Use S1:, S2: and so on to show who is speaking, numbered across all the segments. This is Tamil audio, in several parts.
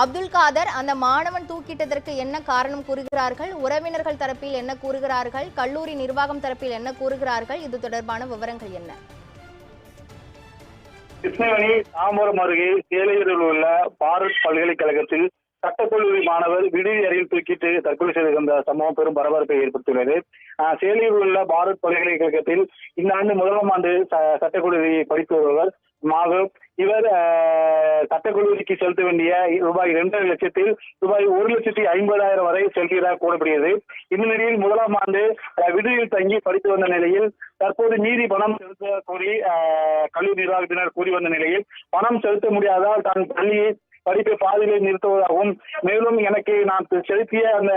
S1: அப்துல் காதர் அந்த மாணவன் தூக்கிட்டதற்கு என்ன காரணம் கூறுகிறார்கள்? உறவினர்கள் தரப்பில் என்ன கூறுகிறார்கள்? கல்லூரி நிர்வாகம் தரப்பில் என்ன கூறுகிறார்கள்? இது தொடர்பான விவரங்கள் என்ன?
S2: கிருஷ்ணவேணி தாம்பரம் அருகே சேலையூரில் உள்ள பாரத் பல்கலைக்கழகத்தில் சட்டக்கல்லூரி மாணவர் விடுதி அறையில் தூக்கிட்டு தற்கொலை செய்து சம்பவம் பெரும் பரபரப்பை ஏற்படுத்தியுள்ளது. சேலையில் உள்ள பாரத் பல்கலைக்கழகத்தில் இந்த ஆண்டு முதலாம் ஆண்டு சட்டக்கல்லூரி படித்து வருபவர் மாதவ். இவர் ஆஹ், சட்டக்கல்லூரிக்கு செலுத்த வேண்டிய ரூபாய் இரண்டரை லட்சத்தில் ரூபாய் ஒரு லட்சத்தி ஐம்பதாயிரம் வரை செலுத்தியதாக கூறப்படுகிறது. இந்த நிலையில் முதலாம் ஆண்டு விடுதியில் தங்கி படித்து வந்த நிலையில் தற்போது மீதி பணம் செலுத்த கோரி கல்லூரி நிர்வாகத்தினர் கூறி வந்த நிலையில் பணம் செலுத்த முடியாதால் தான் பள்ளியை படிப்பை பாதியிலே நிறுத்துவதாகவும் மேலும் எனக்கு நான் செலுத்திய அந்த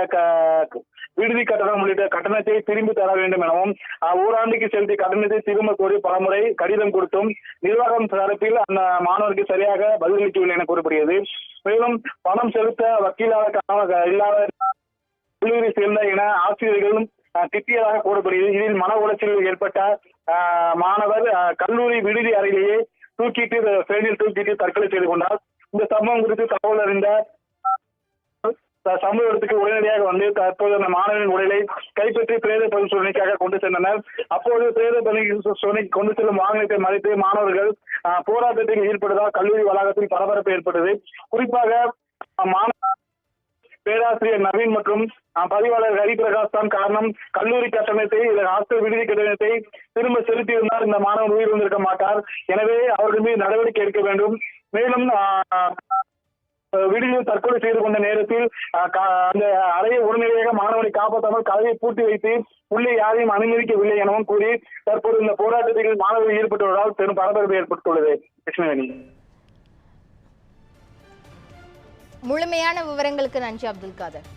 S2: விடுதி கட்டணம் உள்ளிட்ட கட்டணத்தை திரும்பி தர வேண்டும் எனவும் ஓராண்டுக்கு செலுத்திய கட்டணத்தை திரும்ப கோரி பலமுறை கடிதம் கொடுத்தும் நிர்வாகம் தரப்பில் அந்த மாணவருக்கு சரியாக பதிலளிக்கவில்லை என கூறப்படுகிறது. மேலும் பணம் செலுத்த வக்கீலாக இல்லாத கல்லூரி சேர்ந்த என ஆசிரியர்களும் திட்டியதாக கூறப்படுகிறது. இதில் மன உளைச்சல் ஏற்பட்ட மாணவர் கல்லூரி விடுதி அறையிலேயே தூக்கிட்டு ஃபேனில் தூக்கிட்டு தற்கொலை செய்து கொண்டார். இந்த சம்பவம் குறித்து தகவல் அறிந்த சம்பவ இடத்துக்கு உடனடியாக வந்து தற்போது அந்த மாணவனின் உடலை கைப்பற்றி பிரேத பரிசோதனைக்காக கொண்டு சென்றனர். அப்போது பிரேத பரிசோதனைக்கு கொண்டு செல்லும் வாகனத்தை மறைத்து மாணவர்கள் அஹ், போராட்டத்தில் ஈடுபட்டதால் கல்லூரி வளாகத்தில் பரபரப்பு ஏற்பட்டது. குறிப்பாக மாணவ பேராசிரியர் நவீன் மற்றும் பதிவாளர் ஹரிபிரகாஷ் தான் காரணம். கல்லூரி கட்டணத்தை ஹாஸ்டல் விடுதி கட்டணத்தை திரும்ப செலுத்தியிருந்தால் இந்த மாணவன் உயிர் வந்திருக்க மாட்டார். எனவே அவர்கள் மீது நடவடிக்கை எடுக்க வேண்டும். மேலும் அஹ், விடுதியில் தற்கொலை செய்து கொண்ட நேரத்தில் கா- அந்த அறையை உடனடியாக மாணவனை காப்பாற்றாமல் கதவை பூட்டி வைத்து உள்ளே யாரையும் அனுமதிக்கவில்லை எனவும் கூறி தற்போது இந்த போராட்டத்தில் மாணவர்கள் ஈடுபட்டுள்ளதால் பெரும் பரபரப்பு ஏற்பட்டுள்ளது. கிருஷ்ணவேணி.
S1: முழுமையான விவரங்களுக்கு நன்றி அப்துல் காதர்.